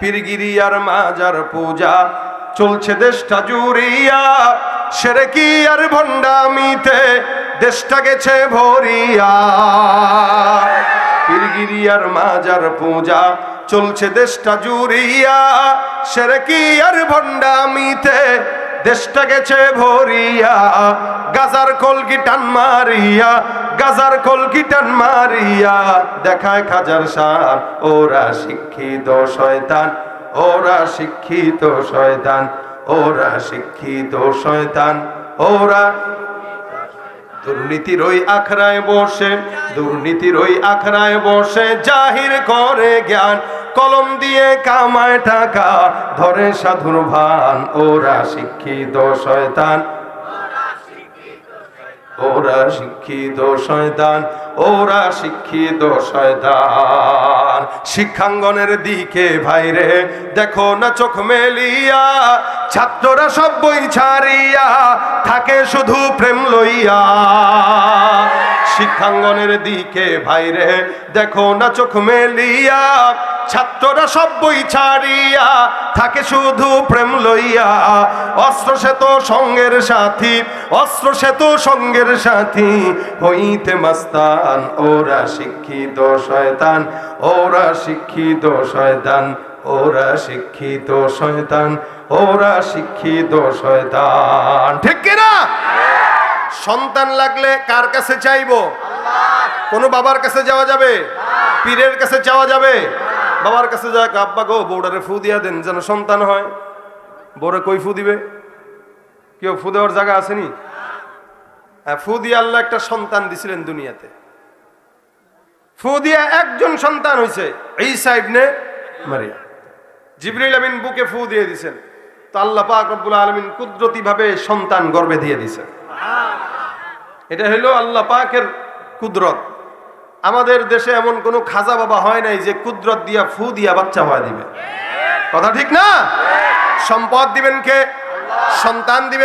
পীরগিরিয়ার মাজার পূজা চলছে দেশটা জুড়িয়া। সেরে কি আর ভণ্ডামিতে দেশটা গেছে ভরিয়া। পীরগিরিয়ার মাজার পূজা চলছে দেশটা জুড়িয়া। সেরে কি আর ভণ্ডামিতে দেশটা গেছে ভরিয়া। গাজার কলকি টান মারিয়া গাজার কলকি টান মারিয়া, দেখায় খাজার সার ওরা শিক্ষিত শয়তান, ওরা শিক্ষিত শয়তান, ওরা শিক্ষিত শয়তান, ওরা দুর্নীতির ওই আখড়ায় বসে, দুর্নীতির ওই আখড়ায় বসে, জাহির করে জ্ঞান, কলম দিয়ে কামায় টাকা, ধরে সাধুর ভান, ওরা শিক্ষিত শয়তান। ওরা শিক্ষিত শয়তান, ওরা শিক্ষিত শয়তান। শিক্ষাঙ্গনের দিকে ভাইরে, দেখো না চোখ মেলিয়া, ছাত্ররা সব বই ছাড়িয়া থাকে শুধু প্রেম লইয়া। শিক্ষাঙ্গনের দিকে ভাইরে, দেখো না চোখ মেলিয়া ছাত্ররা সব বই ছাড়িয়া থাকে শুধু প্রেম লইয়া। অস্ত্র সেত সঙ্গের সাথী, অস্ত্র সেত সঙ্গের সাথী। হইতে মাস্তান, ওরা শিক্ষিত শয়তান। ওরা শিক্ষিত শয়তান, ওরা শিক্ষিত শয়তান। ওরা শিক্ষিত শয়তান। ঠিক কিনা সন্তান লাগলে কার কাছে চাইব? কোনো বাবার কাছে যাওয়া যাবে? পীরের কাছে যাওয়া যাবে? বাবার কাছে যাক, আব্বা গো, বউডারে ফু দিয়া দেন, যেন সন্তান হয়। বউরে কই ফু দিবে? কেউ ফু দেওয়ার জায়গা আসেনি? হ্যাঁ ফু দিয়ে আল্লাহ একটা সন্তান দিছিলেন দুনিয়াতে। ফু দিয়া একজন সন্তান হয়েছে এই সাইড নে মারিয়া জিবরিল আমিন বুকে ফু দিয়ে দিছেন। তো আল্লাহ পাক রব্বুল আলমিন কুদরতি ভাবে সন্তান গর্ভে দিয়ে দিছেন। এটা হলো আল্লাহ পাকের কুদরত। আমাদের দেশে এমন কোনো খাজা বাবা হয় নাই যে কুদরত দিয়া ফু দিয়া বাচ্চা হওয়া দিবে। কথা ঠিক না? সম্পদ দিবেন কে? সন্তান দিবেন